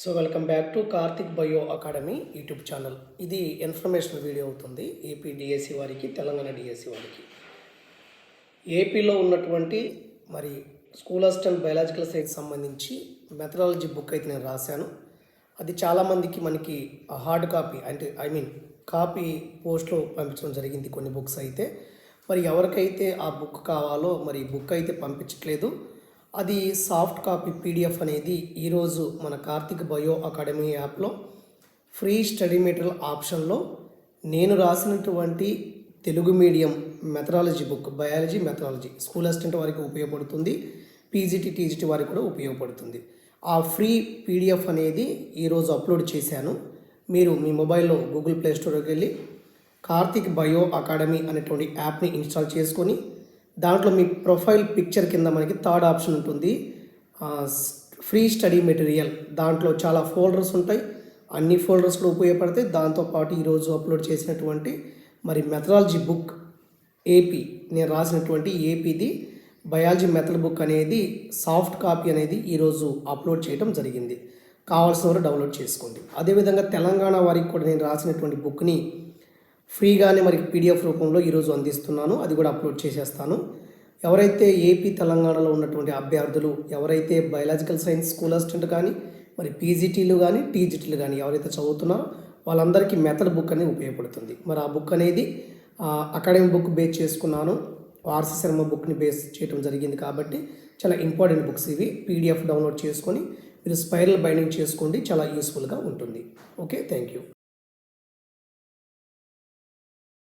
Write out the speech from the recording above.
So welcome back to Karthik bio academy YouTube channel ఇది information video అవుతుంది AP DSC వారికి Telangana DSC వారికి. ఏపీలో ఉన్నటువంటి మరి స్కూల్ అసిస్టెంట్ బయాలజికల్ సైన్స్ సంబంధించి మెథడాలజీ బుక్ అయితే నేను రాశాను. అది చాలామందికి మనకి హార్డ్ కాపీ అంటే ఐ మీన్ కాపీ పోస్ట్లో పంపించడం జరిగింది కొన్ని బుక్స్ అయితే. మరి ఎవరికైతే ఆ బుక్ కావాలో మరి బుక్ అయితే పంపించట్లేదు. అది సాఫ్ట్ కాపీ పీడిఎఫ్ అనేది ఈరోజు మన కార్తిక్ బయో అకాడమీ యాప్లో ఫ్రీ స్టడీ మెటీరియల్ ఆప్షన్లో నేను రాసినటువంటి Telugu medium methodology book biology methodology school assistant వారికి ఉపయోగపడుతుంది పీజీటీ టీజీటీ వారికి కూడా ఉపయోగపడుతుంది. ఆ ఫ్రీ పీడిఎఫ్ అనేది ఈరోజు అప్లోడ్ చేశాను. మీరు మీ మొబైల్లో గూగుల్ ప్లే స్టోర్కి వెళ్ళి కార్తిక్ బయో అకాడమీ అనేటువంటి యాప్ని ఇన్స్టాల్ చేసుకొని దాంట్లో మీ ప్రొఫైల్ పిక్చర్ కింద మనకి థర్డ్ ఆప్షన్ ఉంటుంది. Free study material. దాంట్లో చాలా ఫోల్డర్స్ ఉంటాయి. అన్ని ఫోల్డర్స్ కూడా ఉపయోగపడతాయి. దాంతోపాటు ఈరోజు అప్లోడ్ చేసినటువంటి మరి మెథడాలజీ బుక్ ఏపీ నేను రాసినటువంటి ఏపీది బయాలజీ మెథడ్ బుక్ అనేది సాఫ్ట్ కాపీ అనేది ఈరోజు అప్లోడ్ చేయడం జరిగింది. కావాల్సిన వారు డౌన్లోడ్ చేసుకోండి. అదేవిధంగా తెలంగాణ వారికి కూడా నేను రాసినటువంటి బుక్ని ఫ్రీగానే మరి పీడిఎఫ్ రూపంలో ఈరోజు అందిస్తున్నాను. అది కూడా అప్లోడ్ చేసేస్తాను. ఎవరైతే ఏపీ తెలంగాణలో ఉన్నటువంటి అభ్యర్థులు ఎవరైతే బయాలజికల్ సైన్స్ స్కూల్ అసిస్టెంట్ కానీ మరి పీజీటీలు కానీ టీజీటీలు కానీ ఎవరైతే చదువుతున్నారో వాళ్ళందరికీ మెథడ్ బుక్ అనేది ఉపయోగపడుతుంది. మరి ఆ బుక్ అనేది అకాడమిక్ బుక్ బేస్ చేసుకున్నాను. ఆర్సి శర్మ బుక్ని బేస్ చేయడం జరిగింది కాబట్టి చాలా ఇంపార్టెంట్ బుక్స్ ఇవి. పీడిఎఫ్ డౌన్లోడ్ చేసుకొని మీరు స్పైరల్ బైండింగ్ చేసుకోండి. చాలా యూస్ఫుల్గా ఉంటుంది. Okay thank you.